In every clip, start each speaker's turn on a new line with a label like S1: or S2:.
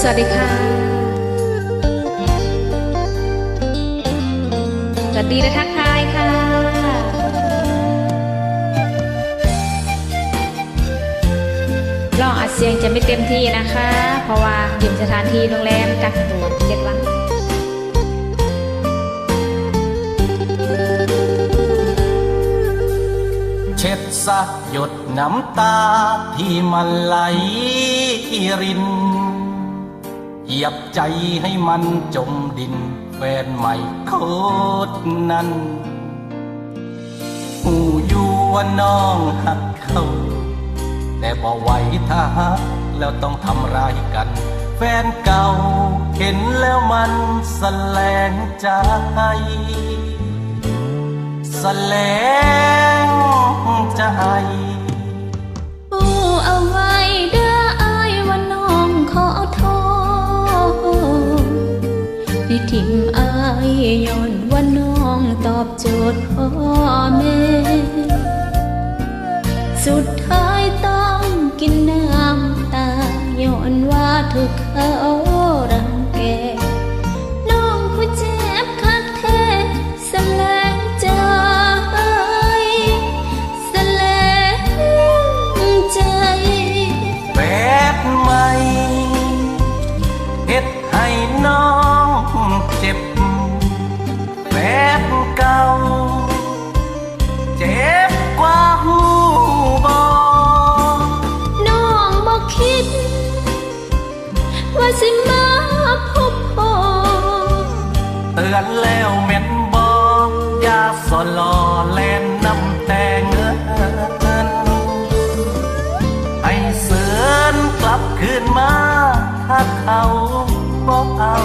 S1: สวัสดีค่ะ สวัสดีและทักทายค่ะลองอัดเสียงจะไม่เต็มที่นะคะ เพราะว่าอยู่สถานที่โรงแรมกักตัวเจ็ดวัน
S2: เช็ดซะหยดน้ำตาที่มันไหลริน เหยียบใจให้มันจมดิน แฟนใหม่โคตรนั้นหูอยู่ว่าน้องหักเขาแต่บ่ไหวถ้าหักแล้วต้องทำร้ายกัน แฟนเก่าเห็นแล้วมันสแลงใจแสลงใจ
S1: ทิมอายย้อนว่าน้องตอบโจทย์พ่อแม่ สุดท้ายต้องกินน้ำตาย้อนว่าถูกเขา สิ
S2: มา
S1: พบพอ
S2: เตือนแล้วแม่นบอกอย่าสอลอเล่นน้ำแต่งเงินให้เสือนกลับคืนมา ถ้าเขาบอกเอา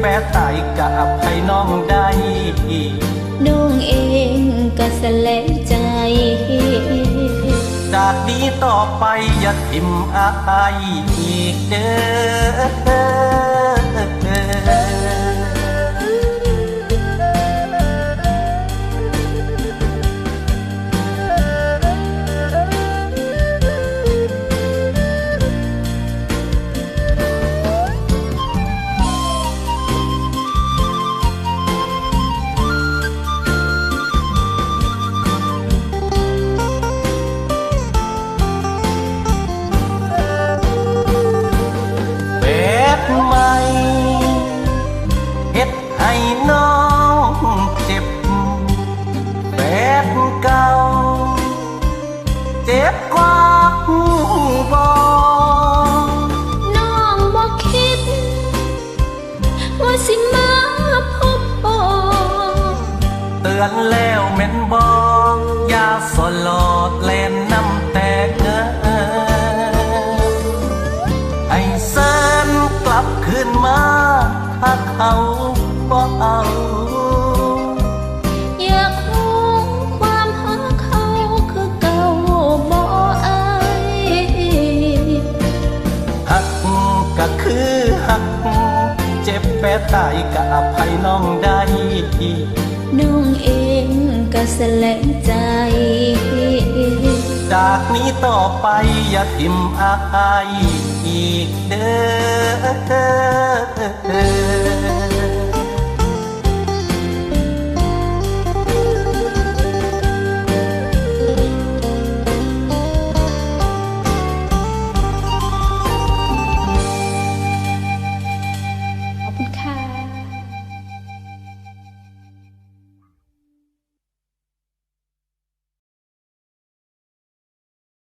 S2: แปรตายกับอภัยน้องได้
S1: น้องเองก็สลงใจ
S2: จากนี้ต่อไปอย่าทิมอายอีกเด้อ ว่าหูบอ
S1: น้องบอกคิด ว่าสิมาพบพ่อ
S2: เตือนแล้วแม่นบอกอย่าสลอดแลนน้ำแต่เกินให้เสินกลับคืนมา ถ้าเขาบอกเอา ก็คือหัก เจ็บแปรตายกับอภัยน้องได้
S1: น้องเองก็แสลงใจ
S2: จากนี้ต่อไปอย่าทิมอายอีกเด้อ